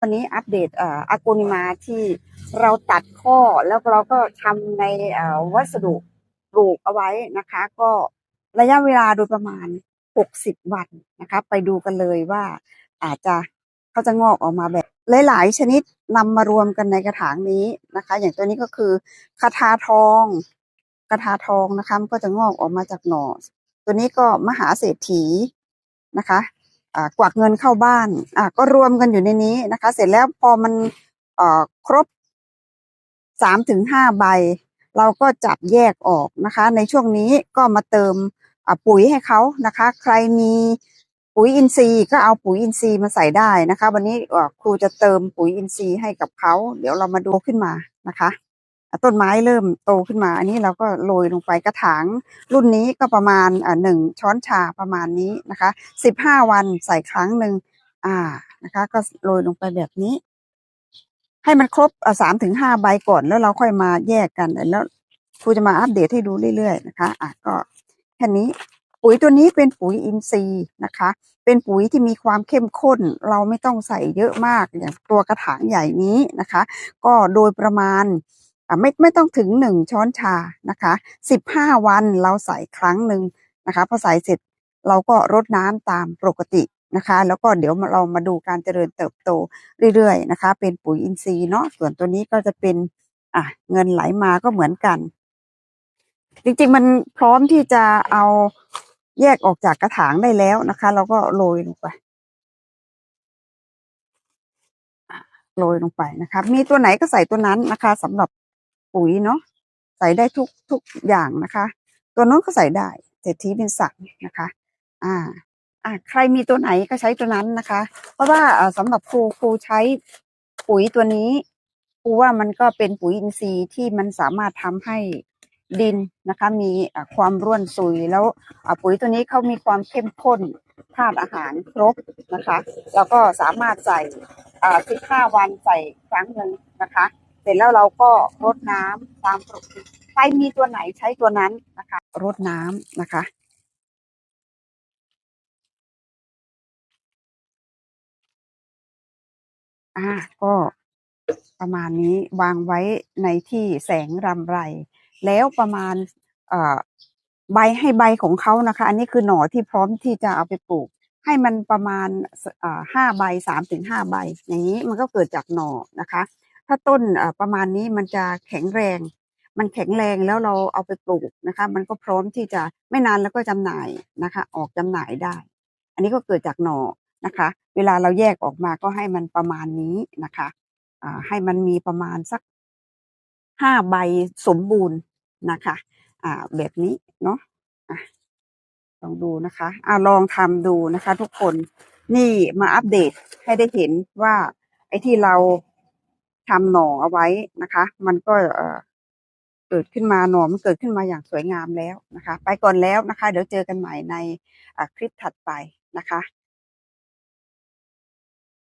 วันนี้อัปเดตเอ่ออากูนิมาที่เราตัดข้อแล้วเราก็ทำในเอ่อวัสดุปลูกเอาไว้นะคะ ก็ระยะเวลาโดยประมาณ 60 วันนะคะ ไปดูกันเลยว่าอาจจะเขาจะงอกออกมาแบบหลายๆชนิดนำมารวมกันในกระถางนี้นะคะ อย่างตัวนี้ก็คือคาทาทองกระทาทองนะคะก็จะงอกออกมาจากหน่อ ตัวนี้ก็มหาเศรษฐีนะคะ กวักเงินเข้าบ้านอ่าก็รวมกันอยู่ในนี้นะคะ เสร็จแล้วพอมันครบสามถึงห้าใบ เราก็จับแยกออกนะคะ ในช่วงนี้ก็มาเติมปุ๋ยให้เขานะคะ ใครมีปุ๋ยอินทรีย์ก็เอาปุ๋ยอินทรีย์มาใส่ได้นะคะ วันนี้ครูจะเติมปุ๋ยอินทรีย์ให้กับเขา เดี๋ยวเรามาดูขึ้นมานะคะ ต้นไม้เริ่มโตขึ้นมา อันนี้เราก็โรยลงไปกระถางรุ่นนี้ก็ประมาณหนึ่งช้อนชาประมาณนี้นะคะสิบห้าวันใส่ครั้งหนึ่งอ่านะคะ ก็โรยลงไปแบบนี้ ให้มันครบสามถึงห้าใบก่อนแล้วเราค่อยมาแยกกันแล้วครูจะมาอัปเดตให้ดูเรื่อยๆนะคะอะก็แค่นี้ปุ๋ยตัวนี้เป็นปุ๋ยอินทรีย์นะคะ เป็นปุ๋ยที่มีความเข้มข้น เราไม่ต้องใส่เยอะมากอย่างตัวกระถางใหญ่นี้นะคะ ก็โดยประมาณ ไม่ไม่ต้องถึงหนึ่งช้อนชานะคะสิบห้าวันเราใส่ครั้งหนึ่งนะคะพอใส่เสร็จเราก็รดน้ำตามปกตินะคะ แล้วก็เดี๋ยวเรามาดูการเจริญเติบโตเรื่อยๆนะคะ เป็นปุ๋ยอินทรีย์เนาะส่วนตัวนี้ก็จะเป็นอะเงินไหลมาก็เหมือนกัน จริงๆมันพร้อมที่จะเอาแยกออกจากกระถางได้แล้วนะคะ เราก็โรยลงไปโรยลงไปนะคะ มีตัวไหนก็ใส่ตัวนั้นนะคะสำหรับ ปุ๋ยเนาะใส่ได้ทุกทุกอย่างนะคะ ตัวน้นก็ใส่ได้เศรษฐีเป็นสัตว์นะคะ อ่า อ่า ใครมีตัวไหนก็ใช้ตัวนั้นนะคะ เพราะว่าอ่าสำหรับครูครูใช้ปุ๋ยตัวนี้ครูว่ามันก็เป็นปุ๋ยอินทรีย์ที่มันสามารถทำให้ดินนะคะ มีความร่วนซุยแล้วอ่าปุ๋ยตัวนี้เขามีความเข้มข้นธาตุอาหารครบนะคะ แล้วก็สามารถใส่อ่า15วันใส่ครั้งหนึ่งนะคะ สร็จแล้วเราก็รดน้ำตามปกติใครมีตัวไหนใช้ตัวนั้นนะคะรดน้ำนะคะ อ่าก็ประมาณนี้วางไว้ในที่แสงรำไร แล้วประมาณเอ่อใบให้ใบของเขานะคะ อันนี้คือหน่อที่พร้อมที่จะเอาไปปลูก ให้มันประมาณอ่อห้าใบสามถึงห้าใบ อย่างนี้มันก็เกิดจากหน่อนะคะ ถ้าต้นประมาณนี้มันจะแข็งแรง มันแข็งแรงแล้วเราเอาไปปลูกนะคะ มันก็พร้อมที่จะไม่นานแล้วก็จำหน่ายนะคะ ออกจำหน่ายได้ อันนี้ก็เกิดจากหน่อนะคะ เวลาเราแยกออกมาก็ให้มันประมาณนี้นะคะให้มันมีประมาณสักห้าใบสมบูรณ์นะคะ อ่า แบบนี้เนาะอะลองดูนะคะอ่าลองทำดูนะคะ ทุกคนนี่มาอัปเดตให้ได้เห็นว่าไอ้ที่เรา ทำหน่อเอาไว้นะคะ มันก็เอ่อเกิดขึ้นมาหน่อมันเกิดขึ้นมาอย่างสวยงามแล้วนะคะ ไปก่อนแล้วนะคะ เดี๋ยวเจอกันใหม่ในคลิปถัดไปนะคะ